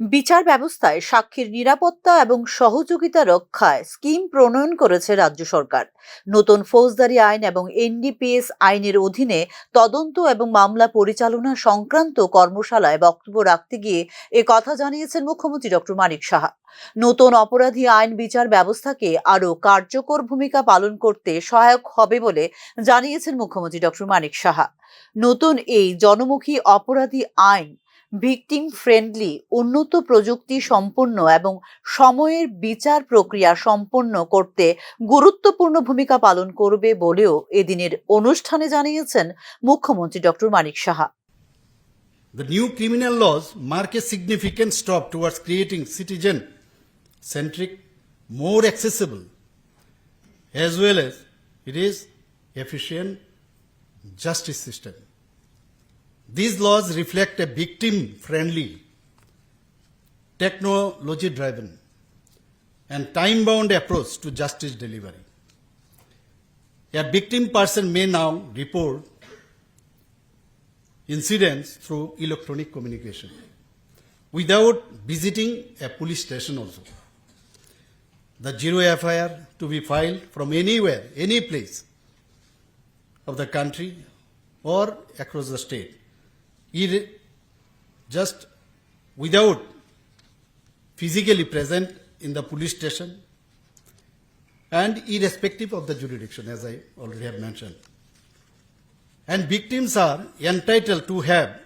বিচার ব্যবস্থায় সাক্ষীর নিরাপত্তা এবং সহযোগিতা রক্ষায় স্কিম প্রণয়ন করেছে রাজ্য সরকার। নতুন ফৌজদারি আইন এবং এনডিপিএস আইনের অধীনে তদন্ত এবং মামলা পরিচালনা সংক্রান্ত কর্মশালায় বক্তব্য রাখতে গিয়ে এ কথা জানিয়েছেন মুখ্যমন্ত্রী ডক্টর মানিক সাহা। নতুন অপরাধী আইন বিচার ব্যবস্থাকে আরও কার্যকর ভূমিকা পালন করতে সহায়ক হবে বলে জানিয়েছেন মুখ্যমন্ত্রী ডক্টর মানিক সাহা। নতুন এই জনমুখী অপরাধী আইন ভিকটিম ফ্রেন্ডলি উন্নত প্রযুক্তি সম্পন্ন এবং সময়ের বিচার প্রক্রিয়া সম্পন্ন করতে গুরুত্বপূর্ণ ভূমিকা পালন করবে বলেও এদিনের অনুষ্ঠানে জানিয়েছেন মুখ্যমন্ত্রী doctor Manik Saha The new criminal laws mark a significant step towards creating citizen centric, more accessible, as well as it is efficient justice system. These laws reflect a victim friendly, technology driven, and time bound approach to justice delivery. A victim person may now report incidents through electronic communication without visiting a police station also. The zero FIR to be filed from anywhere, any place of the country or across the state. Ir- just without physically present in the police station and irrespective of the jurisdiction, as I already have mentioned and victims are entitled to have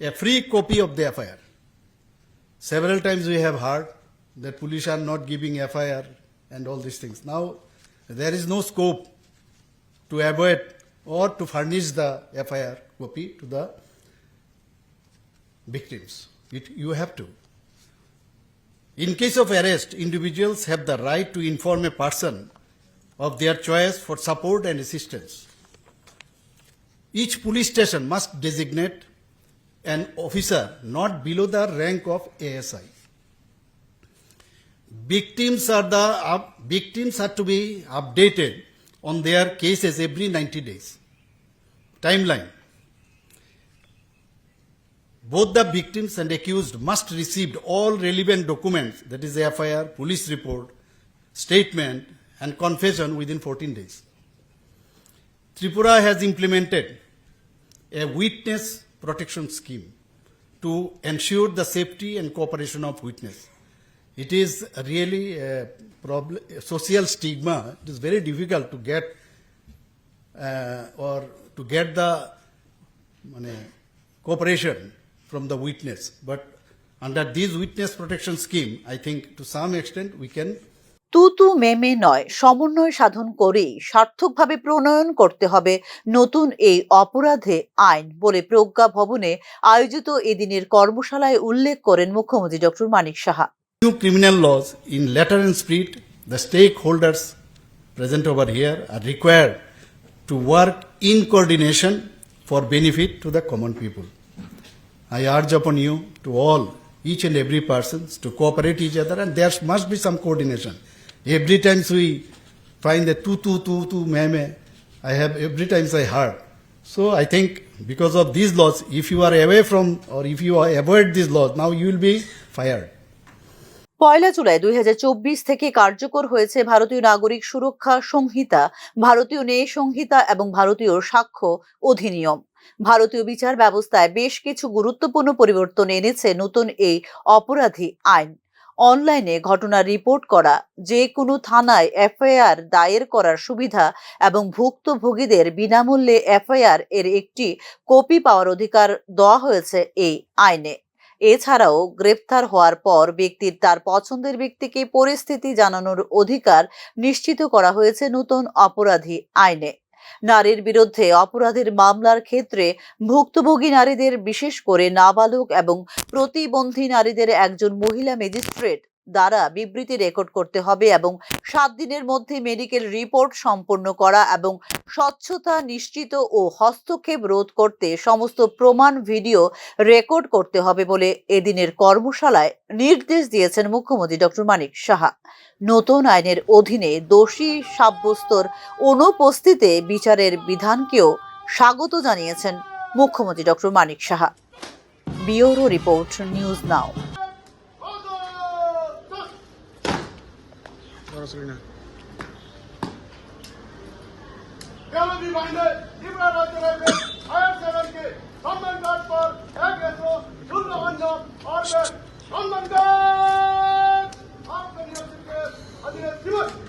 a free copy of the FIR. Several times we have heard that police are not giving FIR and all these things. Now, there is no scope to avoid or to furnish the FIR copy to the victims. It, you have to. In case of arrest, individuals have the right to inform a person of their choice for support and assistance. Each police station must designate an officer not below the rank of ASI. Victims are the up, victims are to be updated on their cases every 90 days. Timeline. Both the victims and accused must receive all relevant documents, that is FIR, police report, statement, and confession within 14 days. Tripura has implemented a witness protection scheme to ensure the safety and cooperation of witness. It is really a problem, a social stigma. It is very difficult to get uh, or to get the cooperation from the witness. But under this witness protection scheme, I think to some extent we can. তু তু মে নয় সমন্বয় সাধন করেই সার্থকভাবে প্রণয়ন করতে হবে নতুন এই অপরাধে আইন বলে প্রজ্ঞা ভবনে আয়োজিত এদিনের কর্মশালায় উল্লেখ করেন মুখ্যমন্ত্রী doctor Manik Saha new criminal laws in letter and spirit the stakeholders present over here are require to work in coordination for benefit to the common people I urge upon you to all, each and every persons to cooperate each other and there must be some coordination. Every time we find the tu tu tu tu me me, I have every times I heard. So I think because of these laws, if you are away from or if you avoid these laws, now you will be fired. পয়লা জুলাই দুই হাজার চব্বিশ থেকে কার্যকর হয়েছে ভারতীয় নাগরিক সুরক্ষা সংহিতা, ভারতীয় ন্যায় সংহিতা এবং ভারতীয় সাক্ষ্য অধিনিয়ম। ভারতীয় বিচার ব্যবস্থায় বেশ কিছু গুরুত্বপূর্ণ পরিবর্তন এনেছে নতুন এই অপরাধী আইন। অনলাইনে ঘটনা রিপোর্ট করা, যে কোনো থানায় এফআইআর দায়ের করার সুবিধা এবং ভুক্তভোগীদের বিনামূল্যে এফআইআর এর একটি কপি পাওয়ার অধিকার দেওয়া হয়েছে এই আইনে। এছাড়াও গ্রেপ্তার হওয়ার পর ব্যক্তির তার পছন্দের ব্যক্তিকে পরিস্থিতি জানানোর অধিকার নিশ্চিত করা হয়েছে নতুন অপরাধী আইনে। নারীর বিরুদ্ধে অপরাধের মামলার ক্ষেত্রে ভুক্তভোগী নারীদের বিশেষ করে নাবালক এবং প্রতিবন্ধী নারীদের একজন মহিলা ম্যাজিস্ট্রেট দ্বারা বিবৃতি রেকর্ড করতে হবে এবং সাত দিনের মধ্যে মেডিকেল রিপোর্ট সম্পন্ন করা এবং স্বচ্ছতা নিশ্চিত ও হস্তক্ষেপ রোধ করতে সমস্ত প্রমাণ ভিডিও রেকর্ড করতে হবে বলে এদিনের কর্মশালায় নির্দেশ দিয়েছেন মুখ্যমন্ত্রী ডক্টর মানিক সাহা। নতুন আইনের অধীনে দোষী সাব্যস্তর অনুপস্থিতে বিচারের বিধানকেও স্বাগত জানিয়েছেন মুখ্যমন্ত্রী doctor Manik Saha. Bureau report news now. 辛すぎない。